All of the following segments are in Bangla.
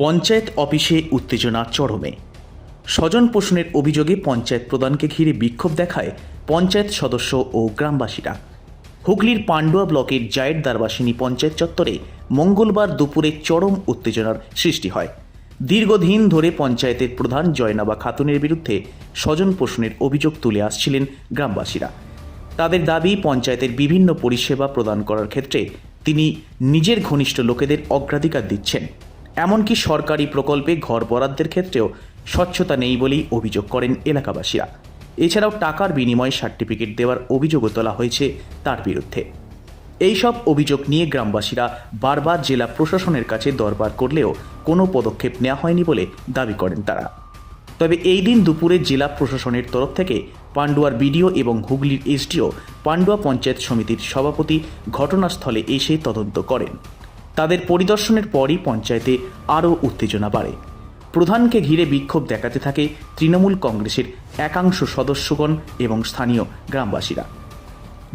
পঞ্চায়েত অফিসে উত্তেজনা চরমে। স্বজন পোষণের অভিযোগে পঞ্চায়েত প্রধানকে ঘিরে বিক্ষোভ দেখায় পঞ্চায়েত সদস্য ও গ্রামবাসীরা। হুগলির পান্ডুয়া ব্লকের জায়ের দ্বারবাসিনী পঞ্চায়েত চত্বরে মঙ্গলবার দুপুরে চরম উত্তেজনার সৃষ্টি হয়। দীর্ঘদিন ধরে পঞ্চায়েতের প্রধান জয়নাবা খাতুনের বিরুদ্ধে স্বজন পোষণের অভিযোগ তুলে আসছিলেন গ্রামবাসীরা। তাদের দাবি, পঞ্চায়েতের বিভিন্ন পরিষেবা প্রদান করার ক্ষেত্রে তিনি নিজের ঘনিষ্ঠ লোকেদের অগ্রাধিকার দিচ্ছেন। এমনকি সরকারি প্রকল্পে ঘর বরাদ্দের ক্ষেত্রেও স্বচ্ছতা নেই বলেই অভিযোগ করেন এলাকাবাসীরা। এছাড়াও টাকার বিনিময়ে সার্টিফিকেট দেওয়ার অভিযোগও তোলা হয়েছে তার বিরুদ্ধে। এইসব অভিযোগ নিয়ে গ্রামবাসীরা বারবার জেলা প্রশাসনের কাছে দরবার করলেও কোনো পদক্ষেপ নেওয়া হয়নি বলে দাবি করেন তারা। তবে এই দিন দুপুরে জেলা প্রশাসনের তরফ থেকে পান্ডুয়ার বিডিও এবং হুগলির এসডিও, পান্ডুয়া পঞ্চায়েত সমিতির সভাপতি ঘটনাস্থলে এসে তদন্ত করেন। তাদের পরিদর্শনের পরই পঞ্চায়েতে আরও উত্তেজনা বাড়ে। প্রধানকে ঘিরে বিক্ষোভ দেখাতে থাকে তৃণমূল কংগ্রেসের একাংশ সদস্যগণ এবং স্থানীয় গ্রামবাসীরা।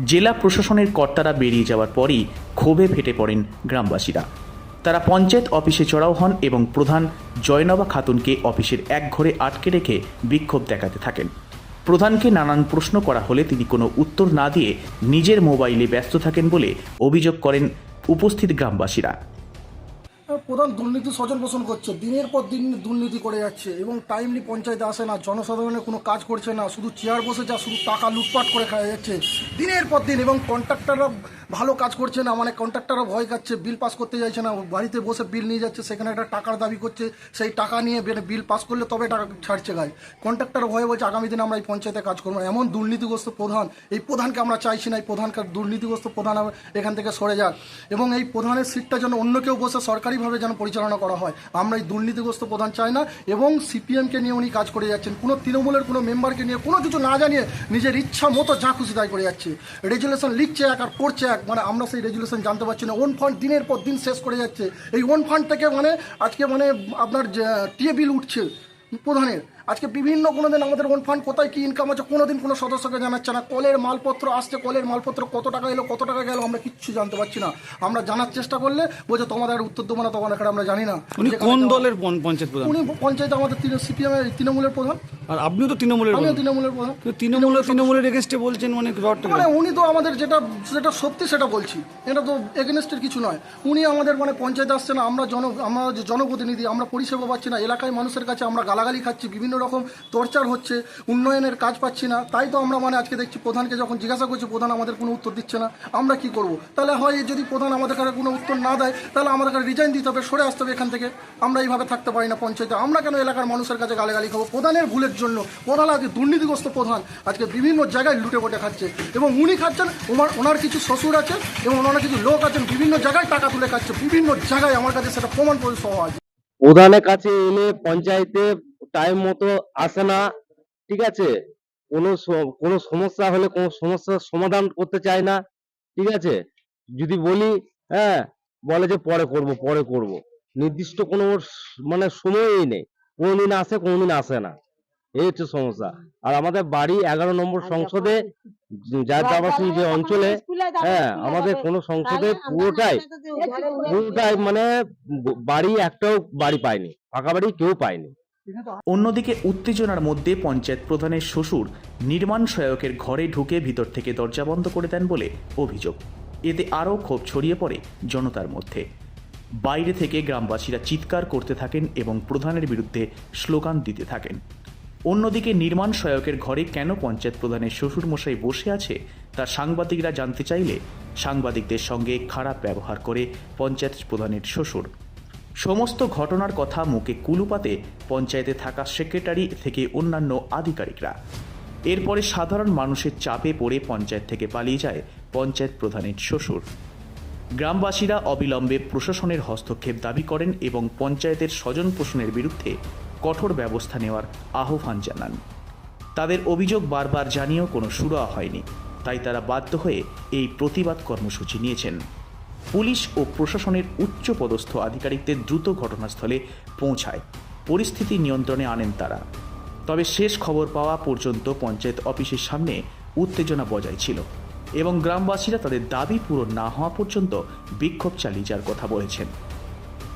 জেলা প্রশাসনের কর্তারা বেরিয়ে যাওয়ার পরই ক্ষোভে ফেটে পড়েন গ্রামবাসীরা। তারা পঞ্চায়েত অফিসে চড়াও হন এবং প্রধান জয়নবা খাতুনকে অফিসের এক ঘরে আটকে রেখে বিক্ষোভ দেখাতে থাকেন। প্রধানকে নানান প্রশ্ন করা হলে তিনি কোনো উত্তর না দিয়ে নিজের মোবাইলে ব্যস্ত থাকেন বলে অভিযোগ করেন উপস্থিত গ্রামবাসীরা। প্রধান দুর্নীতি স্বজন পোষণ করছে। দিনের পর দিন দুর্নীতি করে যাচ্ছে এবং টাইমলি পঞ্চায়েতে আসে না জনসাধারণের কোনো কাজ করছে না, শুধু চেয়ার বসে যা, শুধু টাকা লুটপাট করে খাওয়া যাচ্ছে। দিনের পর দিন এবং কন্ট্রাক্টররা ভালো কাজ করছে না মানে কন্ট্রাক্টররা ভয় খাচ্ছে বিল পাস করতে চাইছে না, বাড়িতে বসে বিল নিয়ে যাচ্ছে, সেখানে একটা টাকার দাবি করছে, সেই টাকা নিয়ে বিল পাস করলে তবে টাকা ছাড়ছে গায়ে। কন্ট্রাক্টার ভয়ে বলছে, আগামী দিনে আমরা এই পঞ্চায়েতে কাজ করব। এমন দুর্নীতিগ্রস্ত প্রধান, এই প্রধানকে আমরা চাইছি না, এই প্রধানকে দুর্নীতিগ্রস্ত প্রধান এখান থেকে সরে যাক। এবং এই প্রধানের সিটটা যেন অন্য কেউ বসে সরকারিভাবে যেন পরিচালনা করা হয়। আমরা এই দুর্নীতিগ্রস্ত প্রধান চাই না এবং সিপিএমকে নিয়ে উনি কাজ করে যাচ্ছেন। কোনো তৃণমূলের, কোনো মেম্বারকে নিয়ে, কোনো কিছু না জানিয়ে নিজের ইচ্ছা মতো যা খুশি তাই করে যাচ্ছে। রেজুলেশন লিখছে এক আর পড়ছে এক মানে আমরা সেই রেজুলেশন জানতে পারছি না। ওন ফান্ড দিনের পর দিন শেষ করে যাচ্ছে। এই ওন ফান্ড থেকে মানে আজকে মানে আপনার টিএ বিল উঠছে প্রধানের। আজকে বিভিন্ন কোনো দিন আমাদের ওন ফান্ড কোথায় কী ইনকাম আছে কোনো দিন কোনো সদস্যকে জানাচ্ছে না। কলের মালপত্র আসছে কলের মালপত্র কত টাকা এলো কত টাকা গেল আমরা কিচ্ছু জানতে পারছি না। আমরা জানার চেষ্টা করলে বলছে তোমাদের উত্তর দেবো না তোমাদের এখানে আমরা জানি না। উনি কোন দলের পঞ্চ- পঞ্চায়েত প্রধান? উনি পঞ্চায়েত আমাদের সিপিএম তৃণমূলের প্রধান। আর আপনিও তো তৃণমূলের আমিও তৃণমূলের প্রধান। তৃণমূলের তৃণমূলের এগেনস্টে বলছেন মানে রডটা মানে উনি তো আমাদের যেটা যেটা সত্যি সেটা বলছি। এটা তো এগেনস্টের কিছু নয়। উনি আমাদের মানে পঞ্চায়েত আসছে না আমরা জন আমরা যে জনপ্রতিনিধি আমরা পরিষেবা পাচ্ছি না এলাকায় মানুষের কাছে আমরা গালাগালি খাচ্ছি বিভিন্ন রকম টর্চার হচ্ছে, উন্নয়নের কাজ পাচ্ছি না। তাই তো আমরা মানে আজকে দেখছি প্রধানকে যখন জিজ্ঞাসা করছি, প্রধান আমাদের কোনো উত্তর দিচ্ছে না। আমরা কি করব? তাহলে হয় যদি প্রধান আমাদের কাছে কোনো উত্তর না দেয়, তাহলে আমাদের কাছে রিজাইন দিতে হবে, সরে আসতে হবে এখান থেকে। আমরা এইভাবে থাকতে পারি না পঞ্চায়েতে। আমরা কেন এলাকার মানুষের কাছে গালাগালি খাব? প্রধানের ভুলের জন্য। প্রধান আজকে দুর্নীতিগ্রস্ত প্রধান। আজকে বিভিন্ন জায়গায় লুটে পটে খাচ্ছে। এবং উনি খাচ্ছেন ওনার ওনার কিছু শ্বশুর আছে এবং ওনার কিছু লোক আছেন, বিভিন্ন জায়গায় টাকা তুলে খাচ্ছে, বিভিন্ন জায়গায় আমার কাছে সেটা প্রমাণ করে আছে প্রধানের কাছে এলে পঞ্চায়েতে টাইম মতো আসে না ঠিক আছে? কোনো কোনো সমস্যা হলে কোনো সমস্যার সমাধান করতে চায় না ঠিক আছে? যদি বলি হ্যাঁ বলে যে পরে করব পরে করব। নির্দিষ্ট কোনো মানে সময়ই নেই। কোনোদিন আসে কোনোদিন আসে না। এই হচ্ছে সমস্যা। আর আমাদের বাড়ি এগারো নম্বর সংসদে যাত্রাবাসী যে অঞ্চলে হ্যাঁ আমাদের কোনো সংসদে পুরোটাই পুরোটাই মানে বাড়ি একটাও বাড়ি পায়নি ফাঁকা বাড়ি কেউ পায়নি। অন্যদিকে উত্তেজনার মধ্যে পঞ্চায়েত প্রধানের শ্বশুর নির্মাণ সহায়কের ঘরে ঢুকে ভিতর থেকে দরজা বন্ধ করে দেন বলে অভিযোগ। এতে আরও ক্ষোভ ছড়িয়ে পড়ে জনতার মধ্যে। বাইরে থেকে গ্রামবাসীরা চিৎকার করতে থাকেন এবং প্রধানের বিরুদ্ধে স্লোগান দিতে থাকেন। অন্যদিকে নির্মাণ সহায়কের ঘরে কেন পঞ্চায়েত প্রধানের শ্বশুর মশাই বসে আছে তা সাংবাদিকরা জানতে চাইলে সাংবাদিকদের সঙ্গে খারাপ ব্যবহার করে পঞ্চায়েত প্রধানের শ্বশুর সমস্ত ঘটনার কথা মুখে কুলুপাতে পঞ্চায়েতে থাকা সেক্রেটারি থেকে অন্যান্য আধিকারিকরা। এরপরে সাধারণ মানুষের চাপে পড়ে পঞ্চায়েত থেকে পালিয়ে যায় পঞ্চায়েত প্রধানের শ্বশুর। গ্রামবাসীরা অবিলম্বে প্রশাসনের হস্তক্ষেপ দাবি করেন এবং পঞ্চায়েতের স্বজন পোষণের বিরুদ্ধে কঠোর ব্যবস্থা নেওয়ার আহ্বান জানান। তাদের অভিযোগ বারবার জানিয়েও কোনো সুরাহা হয়নি, তাই তারা বাধ্য হয়ে এই প্রতিবাদ কর্মসূচি নিয়েছেন। পুলিশ ও প্রশাসনের উচ্চ পদস্থ আধিকারিকদের দ্রুত ঘটনাস্থলে পৌঁছায়। পরিস্থিতি নিয়ন্ত্রণে আনেন তারা। তবে শেষ খবর পাওয়া পর্যন্ত পঞ্চায়েত অফিসের সামনে উত্তেজনা বজায় ছিল এবং গ্রামবাসীরা তাদের দাবি পূরণ না হওয়া পর্যন্ত বিক্ষোভ চালিয়ে যাওয়ার কথা বলেছেন।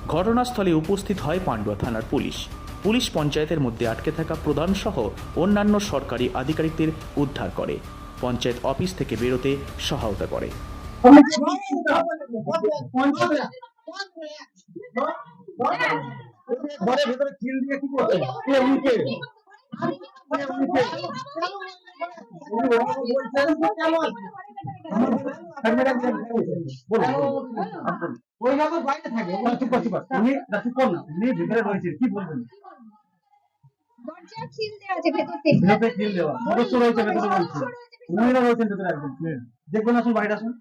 ঘটনাস্থলে উপস্থিত হয় পান্ডুয়া থানার পুলিশ। পুলিশ পঞ্চায়েতের মধ্যে আটকে থাকা প্রধান সহ অন্যান্য সরকারি আধিকারিকদের উদ্ধার করে। পঞ্চায়েত অফিস থেকে বেরোতে সহায়তা করে। ঘরের ভেতরে খিল দিয়ে কি করছে কে উঠে বাইরে থাকে ওরা চুপ কর, চুপ কর। উনি না, চুপ উনি ভিতরে রয়েছে কিল আসুন বাইরে আসুন?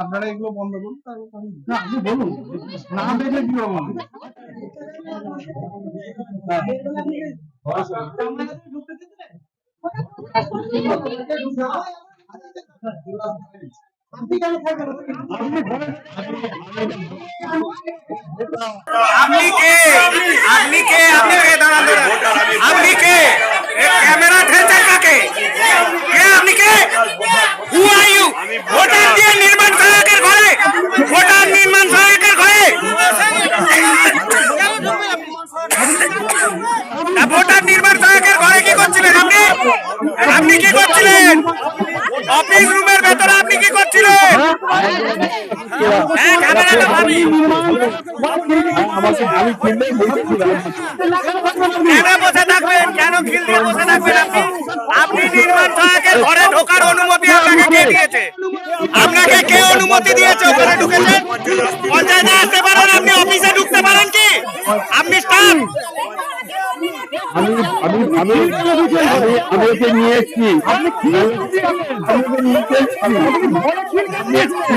আপনারা এগুলো বন্ধ করুন না আপনি বলুন। না দেখলে কি হবে? আপনি কে? আপনি কে? আপনি কে? দাঁড়ান দাঁড়ান। আপনি কে? ক্যামেরা ঠেলছেন কাকে কে আপনি কে হু আর ইউ ভোটার দিয়ে নির্মাণ সহায়কের ঘরে ভোটার নির্মাণ সহায়কের ঘরে তা ভোটার নির্মাণ সহায়কের ঘরে কি করছিলেন আপনি আপনি কি করছিলেন অফিস রুমের ভেতরে আপনি কি করছিলেন হ্যাঁ ক্যামেরাটা ভাবি কেন বসে থাকবেন কেন খিল দিয়ে বসে থাকবেন আপনি আপনি নির্মাণ সহায়কের ঘরে ঢোকার অনুমতি আপনাকে কে দিয়েছে আপনাকে কে অনুমতি দিয়েছে ওখানে ঢুকেছেন পঞ্চায়েতে আসতে পারেন আপনি অফিসে ঢুকতে পারেন কি আপনি স্টাফ আমি ওকে নিয়ে এসেছি। আমি ওকে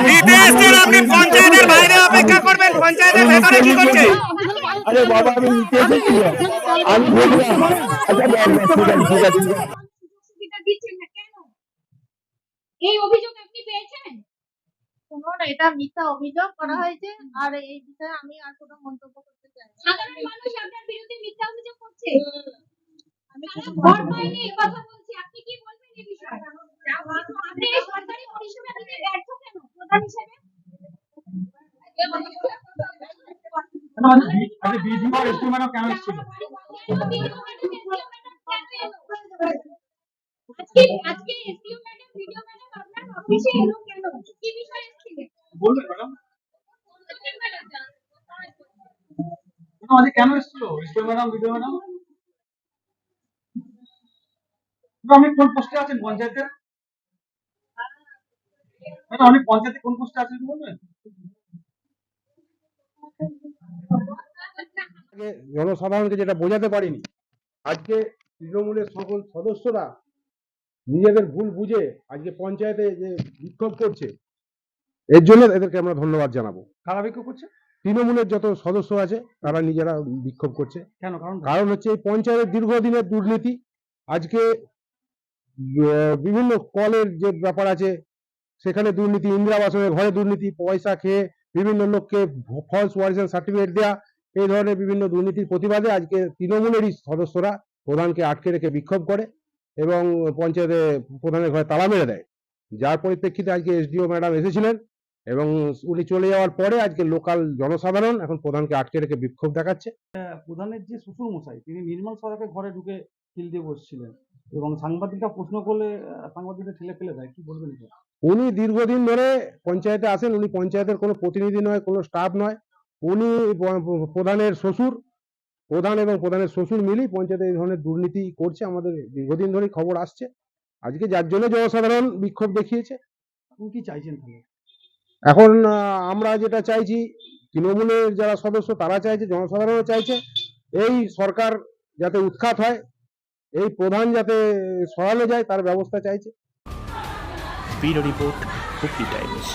নিতে এসছেন আপনি পঞ্চায়েতের বাইরে অপেক্ষা করবেন। পঞ্চায়েতের ভেতরে কি করছে? আরে বাবা আমি নিতে এসেছি। আমি বললাম আচ্ছা ঠিক আছে এই অভিযোগ আপনি পেয়েছেন? শুনুন এটা মিথ্যা অভিযোগ করা হয়েছে। আর এই বিষয়ে আমি আর কোনো মন্তব্য করতে চাই না। সাধারণ মানুষ আপনার বিরুদ্ধে মিথ্যা অভিযোগ করছে? আজকে আজকে এসডিও ম্যাডাম ভিডিও ম্যাডাম আপনার অফিসে এলো কেন কি বিষয়ে এসেছিলেন বলবেন ম্যাডাম ম্যাডাম কেন এসেছিল ম্যাডাম বিডিও ম্যাডাম আপনি কোন পোস্টে আছেন পঞ্চায়েতের ম্যাডাম আপনি পঞ্চায়েতে কোন পোস্টে আছেন বলবেন জনসাধারণকে যেটা বোঝাতে পারিনি আজকে তৃণমূলের সকল সদস্যরা নিজেদের ভুল বুঝে আজকে পঞ্চায়েতে যে বিক্ষোভ করছে এর জন্য এদেরকে আমরা ধন্যবাদ জানাব। কারা বিক্ষোভ করছে? তৃণমূলের যত সদস্য আছে তারা নিজেরা বিক্ষোভ করছে। কেন? কারণ? কারণ হচ্ছে এই পঞ্চায়েতের দীর্ঘদিনের দুর্নীতি আজকে বিভিন্ন কলের যে ব্যাপার আছে, সেখানে দুর্নীতি ইন্দিরা আবাসনের ঘরে দুর্নীতি, পয়সা খেয়ে বিভিন্ন লোককে ফলস ওয়ারিশন সার্টিফিকেট দেওয়া এই ধরনের বিভিন্ন দুর্নীতির প্রতিবাদে আজকে তৃণমূলেরই সদস্যরা প্রধানকে আটকে রেখে বিক্ষোভ করে এবং পঞ্চায়েতে প্রধানের ঘরে তালা মেরে দেয়। যার পরিপ্রেক্ষিতে আজকে এসডিও ম্যাডাম এসেছিলেন এবং উনি চলে যাওয়ার পরে আজকে লোকাল জনসাধারণ এখন প্রধানকে আটকে রেখে বিক্ষোভ দেখাচ্ছে। প্রধানের যে শ্বশুর মশাই তিনি নির্মল সড়কের ঘরে ঢুকে দিয়ে বসছিলেন। এবং সাংবাদিকরা প্রশ্ন করলে আহ, সাংবাদিকরা ঠেলে ফেলে দেয়। কি বলবেন উনি দীর্ঘদিন ধরে পঞ্চায়েতে আসেন উনি পঞ্চায়েতের কোনো প্রতিনিধি নয় কোনো স্টাফ নয়। উনি প্রধানের শ্বশুর। প্রধান এবং প্রধানের শ্বশুর মিলেই পঞ্চায়েতে এই ধরনের দুর্নীতি করছে। আমাদের দীর্ঘদিন ধরেই খবর আসছে। আজকে যার জন্য জনসাধারণ বিক্ষোভ দেখিয়েছে। কি চাইছেন তাহলে? এখন আমরা যেটা চাইছি তৃণমূলের যারা সদস্য তারা চাইছে জনসাধারণও চাইছে এই সরকার যাতে উৎখাত হয় এই প্রধান যাতে সরানো যায় তার ব্যবস্থা চাইছে। Report Times.